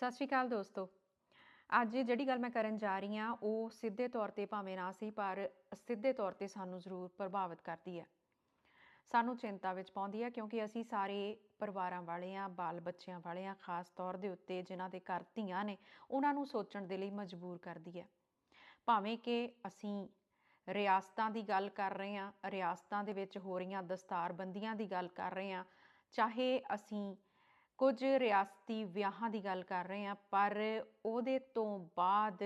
ਸਤਿ ਸ਼੍ਰੀ ਅਕਾਲ ਦੋਸਤੋ। ਅੱਜ ਜਿਹੜੀ ਗੱਲ ਮੈਂ ਕਰਨ ਜਾ ਰਹੀ ਹਾਂ, ਉਹ ਸਿੱਧੇ ਤੌਰ ਤੇ ਭਾਵੇਂ ਨਾ ਸੀ ਪਰ ਸਿੱਧੇ ਤੌਰ ਤੇ ਸਾਨੂੰ ਜ਼ਰੂਰ ਪ੍ਰਭਾਵਿਤ ਕਰਦੀ ਹੈ। ਸਾਨੂੰ ਚਿੰਤਾ ਵਿੱਚ ਪਾਉਂਦੀ ਹੈ, ਕਿਉਂਕਿ ਅਸੀਂ ਸਾਰੇ ਪਰਿਵਾਰਾਂ ਵਾਲੇ ਆ ਬਾਲ ਬੱਚਿਆਂ ਵਾਲੇ ਆ ਖਾਸ ਤੌਰ ਦੇ ਉੱਤੇ ਜਿਨ੍ਹਾਂ ਦੇ ਘਰ ਧੀਆਂ ਨੇ, ਉਹਨਾਂ ਨੂੰ ਸੋਚਣ ਦੇ ਲਈ ਮਜਬੂਰ ਕਰਦੀ ਹੈ। ਭਾਵੇਂ ਕਿ ਅਸੀਂ ਰਿਆਸਤਾਂ ਦੀ ਗੱਲ ਕਰ ਰਹੇ ਹਾਂ, ਰਿਆਸਤਾਂ ਦੇ ਵਿੱਚ ਹੋ ਰਹੀਆਂ ਦਸਤਾਰਬੰਦੀਆਂ ਦੀ ਗੱਲ ਕਰ ਰਹੇ ਹਾਂ, ਚਾਹੇ ਅਸੀਂ ਕੁਝ ਰਿਆਸਤੀ ਵਿਆਹਾਂ ਦੀ ਗੱਲ ਕਰ ਰਹੇ ਹਾਂ, ਪਰ ਉਹਦੇ ਤੋਂ ਬਾਅਦ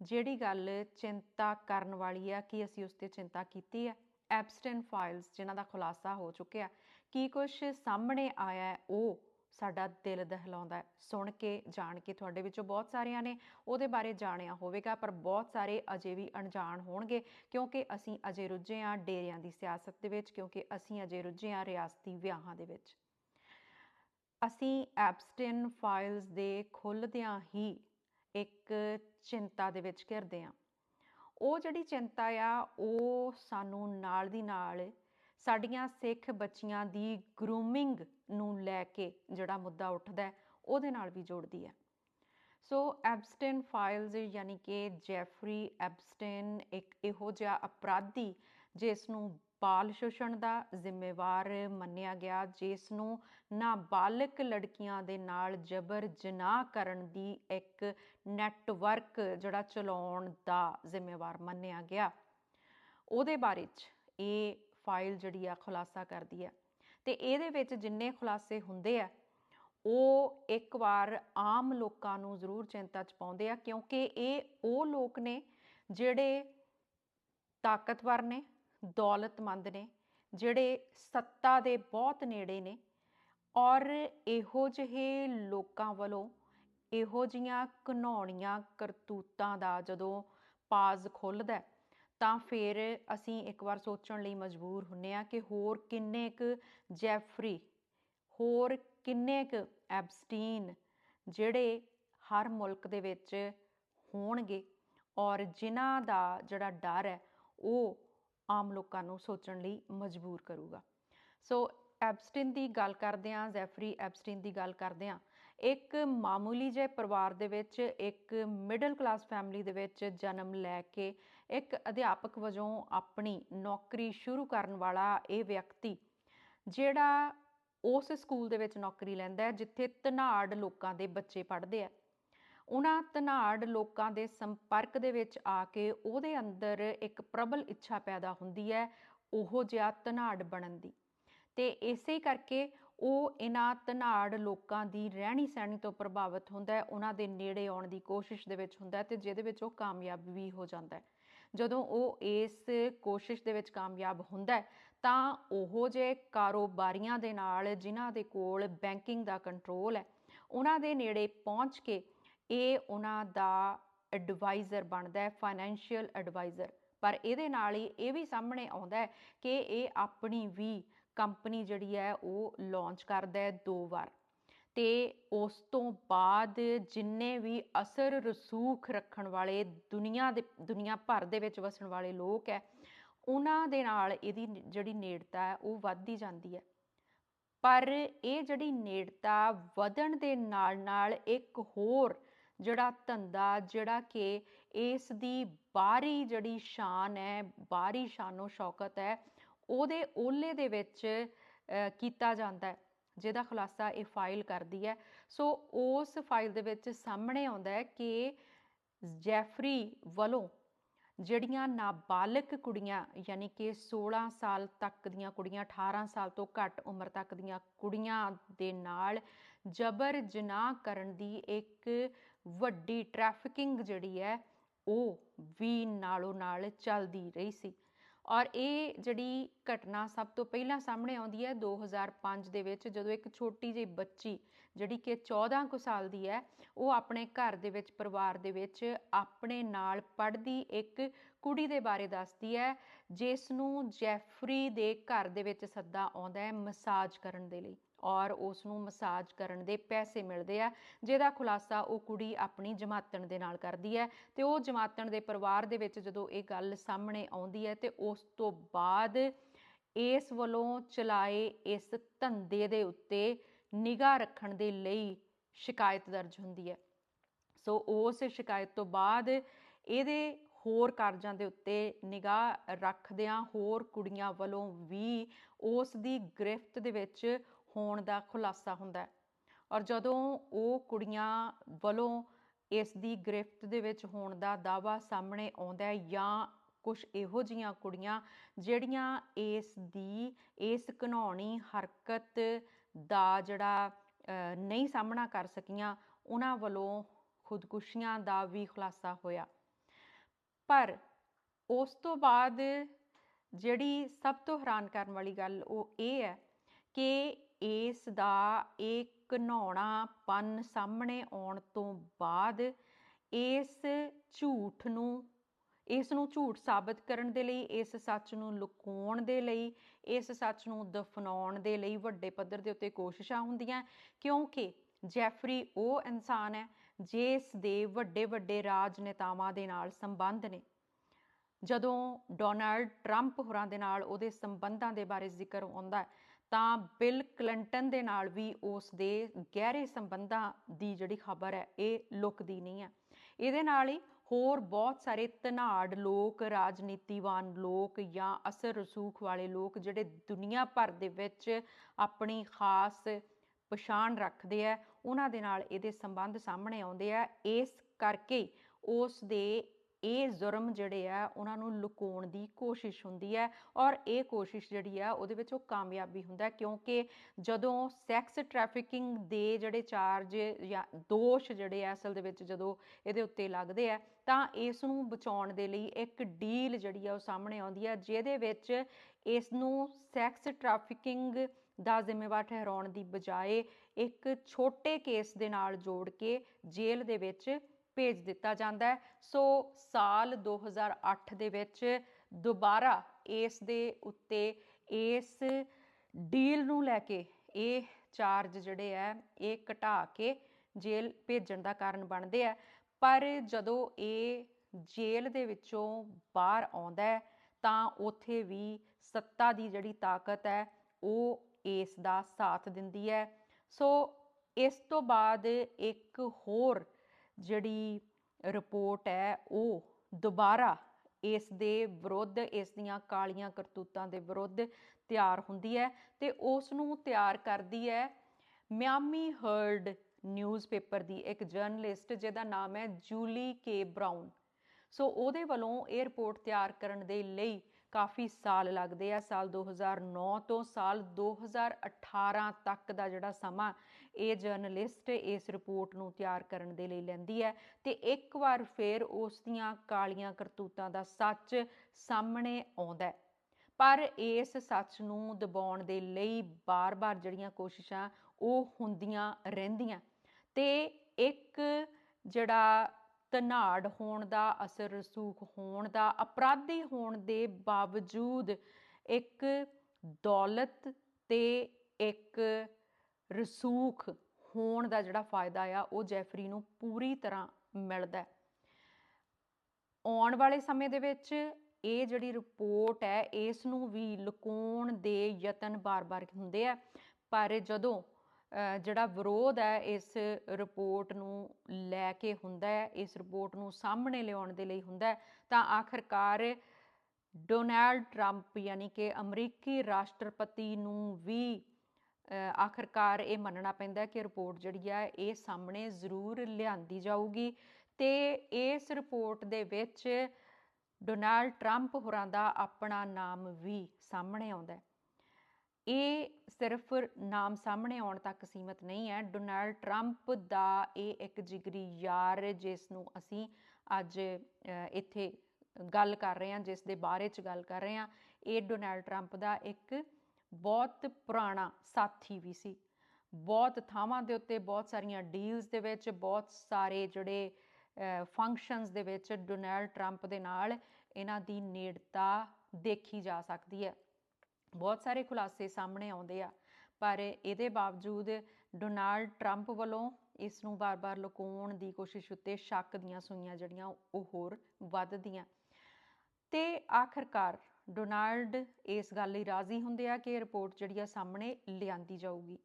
ਜਿਹੜੀ ਗੱਲ ਚਿੰਤਾ ਕਰਨ ਵਾਲੀ ਆ, ਕਿ ਅਸੀਂ ਉਸ ਤੇ ਚਿੰਤਾ ਕੀਤੀ ਹੈ ਐਬਸਟੈਂਟ ਫਾਈਲਸ ਜਿਨ੍ਹਾਂ ਦਾ ਖੁਲਾਸਾ ਹੋ ਚੁੱਕਿਆ, ਕੀ ਕੁਝ ਸਾਹਮਣੇ ਆਇਆ ਉਹ ਸਾਡਾ ਦਿਲ ਦਹਿਲਾਉਂਦਾ ਸੁਣ ਕੇ, ਜਾਣ ਕੇ, ਤੁਹਾਡੇ ਵਿੱਚੋਂ ਬਹੁਤ ਸਾਰਿਆਂ ਨੇ ਉਹਦੇ ਬਾਰੇ ਜਾਣਿਆ ਹੋਵੇਗਾ, ਪਰ ਬਹੁਤ ਸਾਰੇ ਅਜੇ ਵੀ ਅਣਜਾਣ ਹੋਣਗੇ, ਕਿਉਂਕਿ ਅਸੀਂ ਅਜੇ ਰੁੱਝੇ ਹਾਂ ਡੇਰਿਆਂ ਦੀ ਸਿਆਸਤ ਦੇ ਵਿੱਚ, ਕਿਉਂਕਿ ਅਸੀਂ ਅਜੇ ਰੁੱਝੇ ਹਾਂ ਰਿਆਸਤੀ ਵਿਆਹਾਂ ਦੇ ਵਿੱਚ। ਅਸੀਂ ਐਬਸਟਿਨ ਫਾਈਲਸ ਦੇ ਖੁੱਲਦਿਆਂ ਹੀ ਇੱਕ ਚਿੰਤਾ ਦੇ ਵਿੱਚ ਘਿਰਦੇ ਹਾਂ। ਉਹ ਜਿਹੜੀ ਚਿੰਤਾ ਆ, ਉਹ ਸਾਨੂੰ ਨਾਲ ਦੀ ਨਾਲ ਸਾਡੀਆਂ ਸਿੱਖ ਬੱਚੀਆਂ ਦੀ ਗਰੂਮਿੰਗ ਨੂੰ ਲੈ ਕੇ ਜਿਹੜਾ ਮੁੱਦਾ ਉੱਠਦਾ ਉਹਦੇ ਨਾਲ ਵੀ ਜੋੜਦੀ ਹੈ। ਸੋ ਐਬਸਟਿਨ ਫਾਈਲਸ ਯਾਨੀ ਕਿ ਜੈਫਰੀ ਐਬਸਟਨ ਇੱਕ ਇਹੋ ਜਿਹਾ ਅਪਰਾਧੀ, ਜਿਸ ਨੂੰ ਬਾਲ ਸ਼ੋਸ਼ਣ ਦਾ ਜ਼ਿੰਮੇਵਾਰ ਮੰਨਿਆ ਗਿਆ ਜਿਸ ਨੂੰ ਨਾਬਾਲਗ ਲੜਕੀਆਂ ਦੇ ਨਾਲ ਜਬਰ ਜਨਾਹ ਕਰਨ ਦੀ ਇੱਕ ਨੈਟਵਰਕ ਜਿਹੜਾ ਚਲਾਉਣ ਦਾ ਜ਼ਿੰਮੇਵਾਰ ਮੰਨਿਆ ਗਿਆ। ਉਹਦੇ ਬਾਰੇ ਚ ਇਹ ਫਾਈਲ ਜਿਹੜੀ ਆ ਖੁਲਾਸਾ ਕਰਦੀ ਹੈ ਤੇ ਇਹਦੇ ਵਿੱਚ ਜਿੰਨੇ ਖੁਲਾਸੇ ਹੁੰਦੇ ਆ, ਉਹ ਇੱਕ ਵਾਰ ਆਮ ਲੋਕਾਂ ਨੂੰ ਜ਼ਰੂਰ ਚਿੰਤਾ ਚ ਪਾਉਂਦੇ ਆ, ਕਿਉਂਕਿ ਇਹ ਉਹ ਲੋਕ ਨੇ ਜਿਹੜੇ ਤਾਕਤਵਰ ਨੇ ਦੌਲਤਮੰਦ ਨੇ, ਜਿਹੜੇ ਸੱਤਾ ਦੇ ਬਹੁਤ ਨੇੜੇ ਨੇ ਔਰ ਇਹੋ ਜਿਹੇ ਲੋਕਾਂ ਵੱਲੋਂ ਇਹੋ ਜੀਆਂ ਘਨੌਣੀਆਂ ਕਰਤੂਤਾਂ ਦਾ ਜਦੋਂ ਪਾਜ਼ ਖੁੱਲਦਾ ਤਾਂ ਫਿਰ ਅਸੀਂ ਇੱਕ ਵਾਰ ਸੋਚਣ ਲਈ ਮਜਬੂਰ ਹੁੰਨੇ ਆ ਕਿ ਹੋਰ ਕਿੰਨੇ ਕੁ ਜੈਫਰੀ ਹੋਰ ਕਿੰਨੇ ਕੁ ਐਬਸਟੀਨ ਜਿਹੜੇ ਹਰ ਮੁਲਕ ਦੇ ਵਿੱਚ ਹੋਣਗੇ ਔਰ ਜਿਨ੍ਹਾਂ ਦਾ ਜਿਹੜਾ ਡਰ ਹੈ, ਉਹ ਆਮ ਲੋਕਾਂ ਨੂੰ ਸੋਚਣ ਲਈ ਮਜਬੂਰ ਕਰੂਗਾ। ਸੋ ਐਬਸਟਿਨ ਦੀ ਗੱਲ ਕਰਦੇ ਆਂ ਜ਼ੈਫਰੀ ਐਬਸਟਿਨ ਦੀ ਗੱਲ ਕਰਦੇ ਆਂ ਇੱਕ ਮਾਮੂਲੀ ਜਿਹੇ ਪਰਿਵਾਰ ਦੇ ਵਿੱਚ, ਇੱਕ ਮਿਡਲ ਕਲਾਸ ਫੈਮਿਲੀ ਦੇ ਵਿੱਚ ਜਨਮ ਲੈ ਕੇ ਇੱਕ ਅਧਿਆਪਕ ਵਜੋਂ ਆਪਣੀ ਨੌਕਰੀ ਸ਼ੁਰੂ ਕਰਨ ਵਾਲਾ ਇਹ ਵਿਅਕਤੀ, ਜਿਹੜਾ ਉਸ ਸਕੂਲ ਦੇ ਵਿੱਚ ਨੌਕਰੀ ਲੈਂਦਾ ਹੈ, ਜਿੱਥੇ ਤਨਾੜ ਲੋਕਾਂ ਦੇ ਬੱਚੇ ਪੜ੍ਹਦੇ ਆ। ਉਹਨਾਂ ਧਨਾੜ ਲੋਕਾਂ ਦੇ ਸੰਪਰਕ ਦੇ ਵਿੱਚ ਆ ਕੇ ਉਹਦੇ ਅੰਦਰ ਇੱਕ ਪ੍ਰਬਲ ਇੱਛਾ ਪੈਦਾ ਹੁੰਦੀ ਹੈ ਉਹੋ ਜਿਹਾ ਧਨਾੜ ਬਣਨ ਦੀ। ਤੇ ਇਸੇ ਕਰਕੇ ਉਹ ਇਹਨਾਂ ਧਨਾੜ ਲੋਕਾਂ ਦੀ ਰਹਿਣੀ ਸਹਿਣੀ ਤੋਂ ਪ੍ਰਭਾਵਿਤ ਹੁੰਦਾ ਹੈ ਉਹਨਾਂ ਦੇ ਨੇੜੇ ਆਉਣ ਦੀ ਕੋਸ਼ਿਸ਼ ਦੇ ਵਿੱਚ ਹੁੰਦਾ ਹੈ ਤੇ ਜਿਹਦੇ ਵਿੱਚ ਉਹ ਕਾਮਯਾਬ ਵੀ ਹੋ ਜਾਂਦਾ ਹੈ। ਜਦੋਂ ਉਹ ਇਸ ਕੋਸ਼ਿਸ਼ ਦੇ ਵਿੱਚ ਕਾਮਯਾਬ ਹੁੰਦਾ ਹੈ, ਤਾਂ ਉਹੋ ਜੇ ਕਾਰੋਬਾਰੀਆਂ ਦੇ ਨਾਲ ਜਿਨ੍ਹਾਂ ਦੇ ਕੋਲ ਬੈਂਕਿੰਗ ਦਾ ਕੰਟਰੋਲ ਹੈ ਉਹਨਾਂ ਦੇ ਨੇੜੇ ਪਹੁੰਚ ਕੇ ਇਹ ਉਹਨਾਂ ਦਾ ਐਡਵਾਈਜ਼ਰ ਬਣਦਾ ਹੈ ਫਾਈਨੈਂਸ਼ੀਅਲ ਐਡਵਾਈਜ਼ਰ ਪਰ ਇਹਦੇ ਨਾਲ ਹੀ ਇਹ ਵੀ ਸਾਹਮਣੇ ਆਉਂਦਾ ਹੈ ਕਿ ਇਹ ਆਪਣੀ ਵੀ ਕੰਪਨੀ ਜਿਹੜੀ ਹੈ ਉਹ ਲਾਂਚ ਕਰਦਾ ਹੈ ਦੋ ਵਾਰ। ਤੇ ਉਸ ਤੋਂ ਬਾਅਦ ਜਿੰਨੇ ਵੀ ਅਸਰ ਰਸੂਖ ਰੱਖਣ ਵਾਲੇ ਦੁਨੀਆ ਦੇ, ਦੁਨੀਆ ਭਰ ਦੇ ਵਿੱਚ ਵਸਣ ਵਾਲੇ ਲੋਕ ਹੈ, ਉਹਨਾਂ ਦੇ ਨਾਲ ਇਹਦੀ ਜਿਹੜੀ ਨੇੜਤਾ ਹੈ ਉਹ ਵੱਧਦੀ ਜਾਂਦੀ ਹੈ। ਪਰ ਇਹ ਜਿਹੜੀ ਨੇੜਤਾ ਵਧਣ ਦੇ ਨਾਲ ਨਾਲ ਇੱਕ ਹੋਰ ਜਿਹੜਾ ਧੰਦਾ, ਜਿਹੜਾ ਕਿ ਇਸ ਦੀ ਬਾਹਰੀ ਜਿਹੜੀ ਸ਼ਾਨ ਹੈ, ਬਾਹਰੀ ਸ਼ਾਨੋ ਸ਼ੌਕਤ ਹੈ, ਉਹਦੇ ਓਲੇ ਦੇ ਵਿੱਚ ਕੀਤਾ ਜਾਂਦਾ ਹੈ, ਜਿਹਦਾ ਖੁਲਾਸਾ ਇਹ ਫਾਈਲ ਕਰਦੀ ਹੈ। ਸੋ ਉਸ ਫਾਈਲ ਦੇ ਵਿੱਚ ਸਾਹਮਣੇ ਆਉਂਦਾ ਹੈ ਕਿ ਜੈਫਰੀ ਵੱਲੋਂ ਜਿਹੜੀਆਂ ਨਾਬਾਲਗ ਕੁੜੀਆਂ, ਯਾਨੀ ਕਿ 16 ਸਾਲ ਤੱਕ ਦੀਆਂ ਕੁੜੀਆਂ 18 ਸਾਲ ਤੋਂ ਘੱਟ ਉਮਰ ਤੱਕ ਦੀਆਂ ਕੁੜੀਆਂ ਦੇ ਨਾਲ ਜਬਰ ਜਨਾਹ ਕਰਨ ਦੀ ਇੱਕ ਵੱਡੀ ਟ੍ਰੈਫਿਕਿੰਗ ਜਿਹੜੀ ਹੈ, ਉਹ ਵੀ ਨਾਲੋਂ ਨਾਲ ਚੱਲਦੀ ਰਹੀ ਸੀ। ਔਰ ਇਹ ਜਿਹੜੀ ਘਟਨਾ ਸਭ ਤੋਂ ਪਹਿਲਾਂ ਸਾਹਮਣੇ ਆਉਂਦੀ ਹੈ 2005 ਦੇ ਵਿੱਚ ਜਦੋਂ ਇੱਕ ਛੋਟੀ ਜਿਹੀ ਬੱਚੀ ਜਿਹੜੀ ਕਿ 14 ਕੁ ਸਾਲ ਦੀ ਹੈ, ਉਹ ਆਪਣੇ ਘਰ ਦੇ ਵਿੱਚ, ਪਰਿਵਾਰ ਦੇ ਵਿੱਚ ਆਪਣੇ ਨਾਲ ਪੜ੍ਹਦੀ ਇੱਕ ਕੁੜੀ ਦੇ ਬਾਰੇ ਦੱਸਦੀ ਹੈ, ਜਿਸ ਨੂੰ ਜੈਫਰੀ ਦੇ ਘਰ ਦੇ ਵਿੱਚ ਸੱਦਾ ਆਉਂਦਾ ਹੈ ਮਸਾਜ ਕਰਨ ਦੇ ਲਈ। ਔਰ ਉਸ ਨੂੰ ਮਸਾਜ ਕਰਨ ਦੇ ਪੈਸੇ ਮਿਲਦੇ ਆ। ਜਿਹਦਾ ਖੁਲਾਸਾ ਉਹ ਕੁੜੀ ਆਪਣੀ ਜਮਾਤਣ ਦੇ ਨਾਲ ਕਰਦੀ ਹੈ ਤੇ ਉਹ ਜਮਾਤਣ ਦੇ ਪਰਿਵਾਰ ਦੇ ਵਿੱਚ ਜਦੋਂ ਇਹ ਗੱਲ ਸਾਹਮਣੇ ਆਉਂਦੀ ਹੈ ਤੇ ਉਸ ਤੋਂ ਬਾਅਦ ਇਸ ਵੱਲੋਂ ਚਲਾਏ ਇਸ ਧੰਦੇ ਦੇ ਉੱਤੇ ਨਿਗਾਹ ਰੱਖਣ ਦੇ ਲਈ ਸ਼ਿਕਾਇਤ ਦਰਜ ਹੁੰਦੀ ਹੈ। ਸੋ ਉਸ ਸ਼ਿਕਾਇਤ ਤੋਂ ਬਾਅਦ ਇਹਦੇ ਹੋਰ ਕਾਰਜਾਂ ਦੇ ਉੱਤੇ ਨਿਗਾਹ ਰੱਖਦਿਆਂ ਹੋਰ ਕੁੜੀਆਂ ਵੱਲੋਂ ਵੀ ਉਸ ਦੀ ਗ੍ਰਿਫਤ ਦੇ ਵਿੱਚ ਹੋਣ ਦਾ ਖੁਲਾਸਾ ਹੁੰਦਾ ਹੈ। ਔਰ ਜਦੋਂ ਉਹ ਕੁੜੀਆਂ ਵੱਲੋਂ ਇਸ ਦੀ ਗ੍ਰਿਫਤ ਦੇ ਵਿੱਚ ਹੋਣ ਦਾ ਦਾਵਾ ਸਾਹਮਣੇ ਆਉਂਦਾ ਹੈ ਜਾਂ ਕੁਝ ਇਹੋ ਜੀਆਂ ਕੁੜੀਆਂ ਜਿਹੜੀਆਂ ਇਸ ਦੀ, ਇਸ ਘਨੌਣੀ ਹਰਕਤ ਦਾ ਜਿਹੜਾ ਨਹੀਂ ਸਾਹਮਣਾ ਕਰ ਸਕੀਆਂ, ਉਹਨਾਂ ਵੱਲੋਂ ਖੁਦਕੁਸ਼ੀਆਂ ਦਾ ਵੀ ਖੁਲਾਸਾ ਹੋਇਆ। ਪਰ ਉਸ ਤੋਂ ਬਾਅਦ ਜਿਹੜੀ ਸਭ ਤੋਂ ਹੈਰਾਨ ਕਰਨ ਵਾਲੀ ਗੱਲ ਉਹ ਇਹ ਹੈ ਕਿ ਇਸ ਦਾ ਇੱਕ ਘਨੌਣਾਪਨ ਸਾਹਮਣੇ ਆਉਣ ਤੋਂ ਬਾਅਦ ਇਸ ਝੂਠ ਨੂੰ, ਇਸ ਨੂੰ ਝੂਠ ਸਾਬਤ ਕਰਨ ਦੇ ਲਈ, ਇਸ ਸੱਚ ਨੂੰ ਲੁਕਾਉਣ ਦੇ ਲਈ, ਇਸ ਸੱਚ ਨੂੰ ਦਫਨਾਉਣ ਦੇ ਲਈ ਵੱਡੇ ਪੱਧਰ ਦੇ ਉੱਤੇ ਕੋਸ਼ਿਸ਼ਾਂ ਹੁੰਦੀਆਂ। ਕਿਉਂਕਿ ਜੈਫਰੀ ਉਹ ਇਨਸਾਨ ਹੈ ਜਿਸ ਦੇ ਵੱਡੇ ਵੱਡੇ ਰਾਜਨੇਤਾਵਾਂ ਦੇ ਨਾਲ ਸੰਬੰਧ ਨੇ। ਜਦੋਂ ਡੋਨਲਡ ਟਰੰਪ ਹੋਰਾਂ ਦੇ ਨਾਲ ਉਹਦੇ ਸੰਬੰਧਾਂ ਦੇ ਬਾਰੇ ਜ਼ਿਕਰ ਆਉਂਦਾ ਤਾਂ ਬਿਲ ਕਲਿੰਟਨ ਦੇ ਨਾਲ ਵੀ ਉਸ ਦੇ ਗਹਿਰੇ ਸੰਬੰਧਾਂ ਦੀ ਜਿਹੜੀ ਖਬਰ ਹੈ, ਇਹ ਲੁਕਦੀ ਨਹੀਂ ਹੈ। ਇਹਦੇ ਨਾਲ ਹੀ ਹੋਰ ਬਹੁਤ ਸਾਰੇ ਧਨਾੜ ਲੋਕ, ਰਾਜਨੀਤੀਵਾਨ ਲੋਕ ਜਾਂ ਅਸਰ ਰਸੂਖ ਵਾਲੇ ਲੋਕ ਜਿਹੜੇ ਦੁਨੀਆ ਭਰ ਦੇ ਵਿੱਚ ਆਪਣੀ ਖਾਸ ਪਛਾਣ ਰੱਖਦੇ ਆ ਉਹਨਾਂ ਦੇ ਨਾਲ ਇਹਦੇ ਸੰਬੰਧ ਸਾਹਮਣੇ ਆਉਂਦੇ ਆ ਇਸ ਕਰਕੇ ਉਸ ਦੇ ਇਹ ਜ਼ੁਰਮ ਜਿਹੜੇ ਆ, ਉਹਨਾਂ ਨੂੰ ਲੁਕਾਉਣ ਦੀ ਕੋਸ਼ਿਸ਼ ਹੁੰਦੀ ਹੈ ਔਰ ਇਹ ਕੋਸ਼ਿਸ਼ ਜਿਹੜੀ ਆ, ਉਹਦੇ ਵਿੱਚ ਉਹ ਕਾਮਯਾਬੀ ਹੁੰਦਾ ਕਿਉਂਕਿ ਜਦੋਂ ਸੈਕਸ ਟ੍ਰੈਫਿਕਿੰਗ ਦੇ ਜਿਹੜੇ ਚਾਰਜ ਜਾਂ ਦੋਸ਼ ਜਿਹੜੇ ਆ ਅਸਲ ਦੇ ਵਿੱਚ ਜਦੋਂ ਇਹਦੇ ਉੱਤੇ ਲੱਗਦੇ ਆ, ਤਾਂ ਇਸ ਨੂੰ ਬਚਾਉਣ ਦੇ ਲਈ ਇੱਕ ਡੀਲ ਜਿਹੜੀ ਆ ਉਹ ਸਾਹਮਣੇ ਆਉਂਦੀ ਆ, ਜਿਹਦੇ ਵਿੱਚ ਇਸ ਨੂੰ ਸੈਕਸ ਟ੍ਰੈਫਿਕਿੰਗ ਦਾ ਜ਼ਿੰਮੇਵਾਰ ਠਹਿਰਾਉਣ ਦੀ ਬਜਾਏ ਇੱਕ ਛੋਟੇ ਕੇਸ ਦੇ ਨਾਲ ਜੋੜ ਕੇ ਜੇਲ੍ਹ ਦੇ ਵਿੱਚ ਭੇਜ ਦਿੱਤਾ ਜਾਂਦਾ ਹੈ। ਸੋ ਸਾਲ 2008 ਦੇ ਵਿੱਚ ਦੁਬਾਰਾ ਇਸ ਦੇ ਉੱਤੇ ਇਸ ਡੀਲ ਨੂੰ ਲੈ ਕੇ ਇਹ ਚਾਰਜ ਜਿਹੜੇ ਆ ਇਹ ਘਟਾ ਕੇ ਜੇਲ੍ਹ ਭੇਜਣ ਦਾ ਕਾਰਨ ਬਣਦੇ ਆ ਪਰ ਜਦੋਂ ਇਹ ਜੇਲ੍ਹ ਦੇ ਵਿੱਚੋਂ ਬਾਹਰ ਆਉਂਦਾ ਹੈ, ਤਾਂ ਉਥੇ ਵੀ ਸੱਤਾ ਦੀ ਜਿਹੜੀ ਤਾਕਤ ਹੈ, ਉਹ ਇਸ ਦਾ ਸਾਥ ਦਿੰਦੀ ਹੈ। ਸੋ ਇਸ ਤੋਂ ਬਾਅਦ ਇੱਕ ਹੋਰ ਜਿਹੜੀ ਰਿਪੋਰਟ ਹੈ, ਉਹ ਦੁਬਾਰਾ ਇਸ ਦੇ ਵਿਰੁੱਧ, ਇਸ ਦੀਆਂ ਕਾਲੀਆਂ ਕਰਤੂਤਾਂ ਦੇ ਵਿਰੁੱਧ ਤਿਆਰ ਹੁੰਦੀ ਹੈ ਤੇ ਉਸ ਨੂੰ ਤਿਆਰ ਕਰਦੀ ਹੈ ਮਿਆਮੀ ਹਰਡ ਨਿਊਜ਼ਪੇਪਰ ਦੀ ਇੱਕ ਜਰਨਲਿਸਟ ਜਿਹਦਾ ਨਾਮ ਹੈ ਜੂਲੀ ਕੇ ਬ੍ਰਾਊਨ। ਸੋ ਉਹਦੇ ਵੱਲੋਂ ਇਹ ਰਿਪੋਰਟ ਤਿਆਰ ਕਰਨ ਦੇ ਲਈ ਕਾਫੀ ਸਾਲ ਲੱਗਦੇ ਆ, ਸਾਲ 2009 ਤੋਂ ਸਾਲ 2018 ਤੱਕ ਦਾ ਜਿਹੜਾ ਸਮਾਂ ਇਹ ਜਰਨਲਿਸਟ ਇਸ ਰਿਪੋਰਟ ਨੂੰ ਤਿਆਰ ਕਰਨ ਦੇ ਲਈ ਲੈਂਦੀ ਹੈ ਤੇ ਇੱਕ ਵਾਰ ਫੇਰ ਉਸ ਦੀਆਂ ਕਾਲੀਆਂ ਕਰਤੂਤਾਂ ਦਾ ਸੱਚ ਸਾਹਮਣੇ ਆਉਂਦਾ ਹੈ। ਪਰ ਇਸ ਸੱਚ ਨੂੰ ਦਬਾਉਣ ਦੇ ਲਈ ਬਾਰ-ਬਾਰ ਜਿਹੜੀਆਂ ਕੋਸ਼ਿਸ਼ਾਂ ਉਹ ਹੁੰਦੀਆਂ ਰਹਿੰਦੀਆਂ ਤੇ ਇੱਕ ਜਿਹੜਾ ਤਨਾੜ ਹੋਣ ਦਾ ਅਸਰ, ਰਸੂਖ ਹੋਣ ਦਾ, ਅਪਰਾਧੀ ਹੋਣ ਦੇ ਬਾਵਜੂਦ ਇੱਕ ਦੌਲਤ ਤੇ ਇੱਕ ਰਸੂਖ ਹੋਣ ਦਾ ਜਿਹੜਾ ਫਾਇਦਾ ਆ, ਉਹ ਜੈਫਰੀ ਨੂੰ ਪੂਰੀ ਤਰ੍ਹਾਂ ਮਿਲਦਾ ਆਉਣ ਵਾਲੇ ਸਮੇਂ ਦੇ ਵਿੱਚ ਇਹ ਜਿਹੜੀ ਰਿਪੋਰਟ ਹੈ, ਇਸ ਨੂੰ ਵੀ ਲੁਕਾਉਣ ਦੇ ਯਤਨ ਬਾਰ-ਬਾਰ ਹੁੰਦੇ ਆ, ਪਰ ਜਦੋਂ ਜਿਹੜਾ ਵਿਰੋਧ ਹੈ ਇਸ ਰਿਪੋਰਟ ਨੂੰ ਲੈ ਕੇ ਹੁੰਦਾ ਹੈ, ਇਸ ਰਿਪੋਰਟ ਨੂੰ ਸਾਹਮਣੇ ਲਿਆਉਣ ਦੇ ਲਈ ਹੁੰਦਾ ਤਾਂ ਆਖਰਕਾਰ ਡੋਨਾਲਡ ਟਰੰਪ ਯਾਨੀ ਕਿ ਅਮਰੀਕੀ ਰਾਸ਼ਟਰਪਤੀ ਨੂੰ ਵੀ ਆਖਰਕਾਰ ਇਹ ਮੰਨਣਾ ਪੈਂਦਾ ਕਿ ਰਿਪੋਰਟ ਜਿਹੜੀ ਹੈ ਇਹ ਸਾਹਮਣੇ ਜ਼ਰੂਰ ਲਿਆਂਦੀ ਜਾਊਗੀ। ਤੇ ਇਸ ਰਿਪੋਰਟ ਦੇ ਵਿੱਚ ਡੋਨਾਲਡ ਟਰੰਪ ਹੋਰਾਂ ਦਾ ਆਪਣਾ ਨਾਮ ਵੀ ਸਾਹਮਣੇ ਆਉਂਦਾ ਹੈ। ਇਹ ਸਿਰਫ ਨਾਮ ਸਾਹਮਣੇ ਆਉਣ ਤੱਕ ਸੀਮਤ ਨਹੀਂ ਹੈ। ਡੋਨਾਲਡ ਟਰੰਪ ਦਾ ਇਹ ਇੱਕ ਜਿਗਰੀ ਯਾਰ ਜਿਸ ਨੂੰ ਅਸੀਂ ਅੱਜ ਇੱਥੇ ਗੱਲ ਕਰ ਰਹੇ ਹਾਂ, ਜਿਸ ਦੇ ਬਾਰੇ ਚ ਗੱਲ ਕਰ ਰਹੇ ਹਾਂ। ਇਹ ਡੋਨਾਲਡ ਟਰੰਪ ਦਾ ਇੱਕ ਬਹੁਤ ਪੁਰਾਣਾ ਸਾਥੀ ਵੀ ਸੀ। ਬਹੁਤ ਥਾਵਾਂ ਦੇ ਉੱਤੇ, ਬਹੁਤ ਸਾਰੀਆਂ ਡੀਲਸ ਦੇ ਵਿੱਚ, ਬਹੁਤ ਸਾਰੇ ਜਿਹੜੇ ਫੰਕਸ਼ਨਸ ਦੇ ਵਿੱਚ ਡੋਨਾਲਡ ਟਰੰਪ ਦੇ ਨਾਲ ਇਹਨਾਂ ਦੀ ਨੇੜਤਾ ਦੇਖੀ ਜਾ ਸਕਦੀ ਹੈ। ਬਹੁਤ ਸਾਰੇ ਖੁਲਾਸੇ ਸਾਹਮਣੇ ਆਉਂਦੇ ਆ। ਪਰ ਇਹਦੇ ਬਾਵਜੂਦ ਡੋਨਾਲਡ ਟਰੰਪ ਵੱਲੋਂ ਇਸ ਨੂੰ ਬਾਰ-ਬਾਰ ਲੁਕਾਉਣ ਦੀ ਕੋਸ਼ਿਸ਼ ਉੱਤੇ ਸ਼ੱਕ ਦੀਆਂ ਸੂਈਆਂ ਜਿਹੜੀਆਂ ਉਹ ਹੋਰ ਵੱਧਦੀਆਂ। ਤੇ ਆਖਰਕਾਰ ਡੋਨਾਲਡ ਇਸ ਗੱਲ ਲਈ ਰਾਜ਼ੀ ਹੁੰਦੇ ਆ ਕਿ ਰਿਪੋਰਟ ਜਿਹੜੀ ਆ ਸਾਹਮਣੇ ਲਿਆਂਦੀ ਜਾਊਗੀ।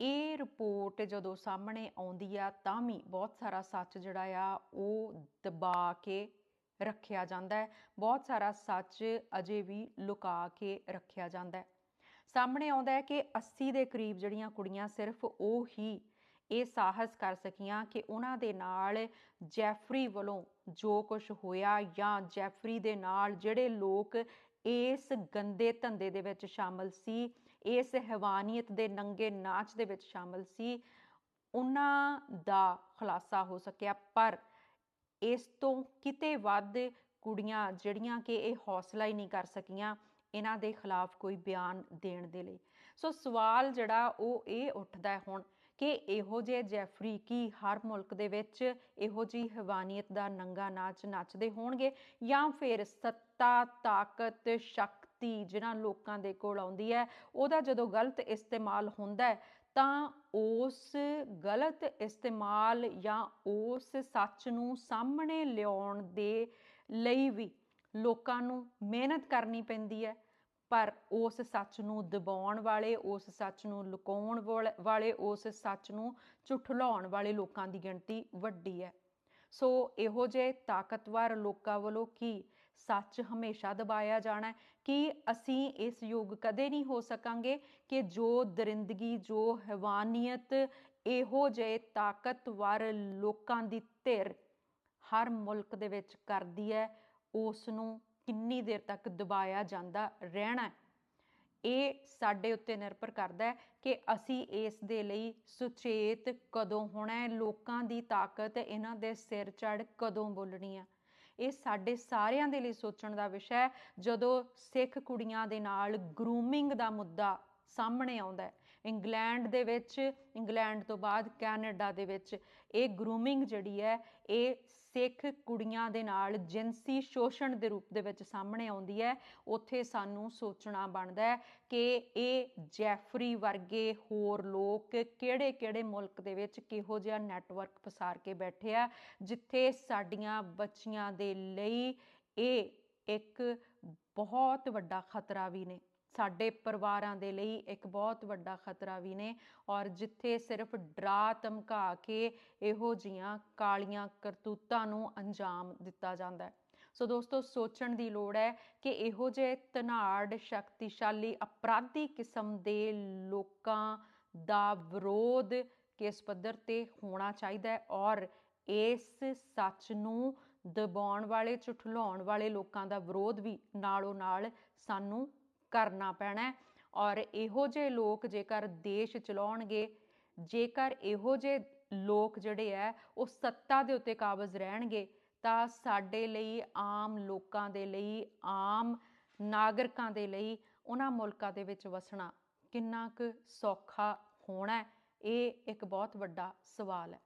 ਇਹ ਰਿਪੋਰਟ ਜਦੋਂ ਸਾਹਮਣੇ ਆਉਂਦੀ ਆ ਤਾਂ ਵੀ ਬਹੁਤ ਸਾਰਾ ਸੱਚ ਜਿਹੜਾ ਆ ਉਹ ਦਬਾ ਕੇ ਰੱਖਿਆ ਜਾਂਦਾ ਹੈ। ਬਹੁਤ ਸਾਰਾ ਸੱਚ ਅਜੇ ਵੀ ਲੁਕਾ ਕੇ ਰੱਖਿਆ ਜਾਂਦਾ ਹੈ। ਸਾਹਮਣੇ ਆਉਂਦਾ ਹੈ ਕਿ 80 ਦੇ ਕਰੀਬ ਜਿਹੜੀਆਂ ਕੁੜੀਆਂ ਸਿਰਫ ਉਹ ਹੀ ਇਹ ਸਾਹਸ ਕਰ ਸਕੀਆਂ ਕਿ ਉਹਨਾਂ ਦੇ ਨਾਲ ਜੈਫਰੀ ਵੱਲੋਂ ਜੋ ਕੁਝ ਹੋਇਆ ਜਾਂ ਜੈਫਰੀ ਦੇ ਨਾਲ ਜਿਹੜੇ ਲੋਕ ਇਸ ਗੰਦੇ ਧੰਦੇ ਦੇ ਵਿੱਚ ਸ਼ਾਮਲ ਸੀ, ਇਸ ਹੈਵਾਨੀਅਤ ਦੇ ਨੰਗੇ ਨਾਚ ਦੇ ਵਿੱਚ ਸ਼ਾਮਲ ਸੀ, ਉਹਨਾਂ ਦਾ ਖੁਲਾਸਾ ਹੋ ਸਕਿਆ। ਪਰ ਇਸ ਤੋਂ ਕਿਤੇ ਵੱਧ ਕੁੜੀਆਂ ਜਿਹੜੀਆਂ ਕਿ ਇਹ ਹੌਸਲਾ ਹੀ ਨਹੀਂ ਕਰ ਸਕੀਆਂ ਇਹਨਾਂ ਦੇ ਖਿਲਾਫ ਕੋਈ ਬਿਆਨ ਦੇਣ ਦੇ ਲਈ। ਸੋ ਸਵਾਲ ਜਿਹੜਾ ਉਹ ਇਹ ਉੱਠਦਾ ਹੈ ਹੁਣ ਕਿ ਇਹੋ ਜਿਹੇ ਜੈਫਰੀ ਕੀ ਹਰ ਮੁਲਕ ਦੇ ਵਿੱਚ ਇਹੋ ਜੀ ਹਵਾਨੀਅਤ ਦਾ ਨੰਗਾ ਨਾਚ ਨੱਚਦੇ ਹੋਣਗੇ ਜਾਂ ਫਿਰ ਸੱਤਾ, ਤਾਕਤ, ਸ਼ਕਤੀ ਜਿਨ੍ਹਾਂ ਲੋਕਾਂ ਦੇ ਕੋਲ ਆਉਂਦੀ ਹੈ, ਉਹਦਾ ਜਦੋਂ ਗਲਤ ਇਸਤੇਮਾਲ ਹੁੰਦਾ ਹੈ ਤਾਂ ਉਸ ਗਲਤ ਇਸਤੇਮਾਲ ਜਾਂ ਉਸ ਸੱਚ ਨੂੰ ਸਾਹਮਣੇ ਲਿਆਉਣ ਦੇ ਲਈ ਵੀ ਲੋਕਾਂ ਨੂੰ ਮਿਹਨਤ ਕਰਨੀ ਪੈਂਦੀ ਹੈ। ਪਰ ਉਸ ਸੱਚ ਨੂੰ ਦਬਾਉਣ ਵਾਲੇ, ਉਸ ਸੱਚ ਨੂੰ ਲੁਕਾਉਣ ਵਾਲੇ ਉਸ ਸੱਚ ਨੂੰ ਝੁਠਲਾਉਣ ਵਾਲੇ ਲੋਕਾਂ ਦੀ ਗਿਣਤੀ ਵੱਡੀ ਹੈ। ਸੋ ਇਹੋ ਜਿਹੇ ਤਾਕਤਵਰ ਲੋਕਾਂ ਵੱਲੋਂ ਕੀ ਸੱਚ ਹਮੇਸ਼ਾ ਦਬਾਇਆ ਜਾਣਾ ਕਿ ਅਸੀਂ ਇਸ ਯੁੱਗ ਕਦੇ ਨਹੀਂ ਹੋ ਸਕਾਂਗੇ ਕਿ ਜੋ ਦਰਿੰਦਗੀ, ਜੋ ਹੈਵਾਨੀਅਤ, ਇਹੋ ਜਿਹੇ ਤਾਕਤਵਰ ਲੋਕਾਂ ਦੀ ਧਿਰ ਹਰ ਮੁਲਕ ਦੇ ਵਿੱਚ ਕਰਦੀ ਹੈ ਉਸ ਨੂੰ ਕਿੰਨੀ ਦੇਰ ਤੱਕ ਦਬਾਇਆ ਜਾਂਦਾ ਰਹਿਣਾ ਇਹ ਸਾਡੇ ਉੱਤੇ ਨਿਰਭਰ ਕਰਦਾ ਹੈ ਕਿ ਅਸੀਂ ਇਸ ਦੇ ਲਈ ਸੁਚੇਤ ਕਦੋਂ ਹੋਣਾ ਹੈ, ਲੋਕਾਂ ਦੀ ਤਾਕਤ ਇਹਨਾਂ ਦੇ ਸਿਰ ਚੜ ਕਦੋਂ ਬੋਲਣੀ ਹੈ। ਇਹ ਸਾਡੇ ਸਾਰਿਆਂ ਦੇ ਲਈ ਸੋਚਣ ਦਾ ਵਿਸ਼ਾ ਹੈ। ਜਦੋਂ ਸਿੱਖ ਕੁੜੀਆਂ ਦੇ ਨਾਲ ਗਰੂਮਿੰਗ ਦਾ ਮੁੱਦਾ ਸਾਹਮਣੇ ਆਉਂਦਾ ਹੈ ਇੰਗਲੈਂਡ ਦੇ ਵਿੱਚ, ਇੰਗਲੈਂਡ ਤੋਂ ਬਾਅਦ ਕੈਨੇਡਾ ਦੇ ਵਿੱਚ। ਇਹ ਗਰੂਮਿੰਗ ਜਿਹੜੀ ਹੈ, ਇਹ ਸਿੱਖ ਕੁੜੀਆਂ ਦੇ ਨਾਲ ਜਿੰਸੀ ਸ਼ੋਸ਼ਣ ਦੇ ਰੂਪ ਦੇ ਵਿੱਚ ਸਾਹਮਣੇ ਆਉਂਦੀ ਹੈ। ਉੱਥੇ ਸਾਨੂੰ ਸੋਚਣਾ ਬਣਦਾ ਹੈ ਕਿ ਇਹ ਜੈਫਰੀ ਵਰਗੇ ਹੋਰ ਲੋਕ ਕਿਹੜੇ-ਕਿਹੜੇ ਮੁਲਕ ਦੇ ਵਿੱਚ ਕਿਹੋ ਜਿਹਾ ਨੈਟਵਰਕ ਪਸਾਰ ਕੇ ਬੈਠੇ ਆ, ਜਿੱਥੇ ਸਾਡੀਆਂ ਬੱਚੀਆਂ ਦੇ ਲਈ ਇਹ ਇੱਕ ਬਹੁਤ ਵੱਡਾ ਖਤਰਾ ਵੀ ਨੇ। ਸਾਡੇ ਪਰਿਵਾਰਾਂ ਦੇ ਲਈ ਇੱਕ ਬਹੁਤ ਵੱਡਾ ਖਤਰਾ ਵੀ ਨੇ। ਔਰ ਜਿੱਥੇ ਸਿਰਫ ਡਰਾ ਧਮਕਾ ਕੇ ਇਹੋ ਜੀਆਂ ਕਾਲੀਆਂ ਕਰਤੂਤਾਂ ਨੂੰ ਅੰਜਾਮ ਦਿੱਤਾ ਜਾਂਦਾ ਹੈ। ਸੋ ਦੋਸਤੋ, ਸੋਚਣ ਦੀ ਲੋੜ ਹੈ ਕਿ ਇਹੋ ਜਿਹੇ ਤਨਾੜ ਸ਼ਕਤੀਸ਼ਾਲੀ, ਅਪਰਾਧੀ ਕਿਸਮ ਦੇ ਲੋਕਾਂ ਦਾ ਵਿਰੋਧ ਕਿਸ ਪੱਧਰ ਤੇ ਹੋਣਾ ਚਾਹੀਦਾ ਹੈ ਔਰ ਇਸ ਸੱਚ ਨੂੰ ਦਬਾਉਣ ਵਾਲੇ, ਝੁਠਲਾਉਣ ਵਾਲੇ ਲੋਕਾਂ ਦਾ ਵਿਰੋਧ ਵੀ ਨਾਲੋਂ ਨਾਲ ਸਾਨੂੰ ਕਰਨਾ ਪੈਣਾ ਔਰ ਇਹੋ ਜਿਹੇ ਲੋਕ ਜੇਕਰ ਦੇਸ਼ ਚਲਾਉਣਗੇ, ਜੇਕਰ ਇਹੋ ਜਿਹੇ ਲੋਕ ਜਿਹੜੇ ਆ ਉਹ ਸੱਤਾ ਦੇ ਉੱਤੇ ਕਾਬਜ਼ ਰਹਿਣਗੇ, ਤਾਂ ਸਾਡੇ ਲਈ, ਆਮ ਲੋਕਾਂ ਦੇ ਲਈ, ਆਮ ਨਾਗਰਿਕਾਂ ਦੇ ਲਈ ਉਹਨਾਂ ਮੁਲਕਾਂ ਦੇ ਵਿੱਚ ਵਸਣਾ ਕਿੰਨਾ ਕੁ ਸੌਖਾ ਹੋਣਾ ਇਹ ਇੱਕ ਬਹੁਤ ਵੱਡਾ ਸਵਾਲ ਹੈ।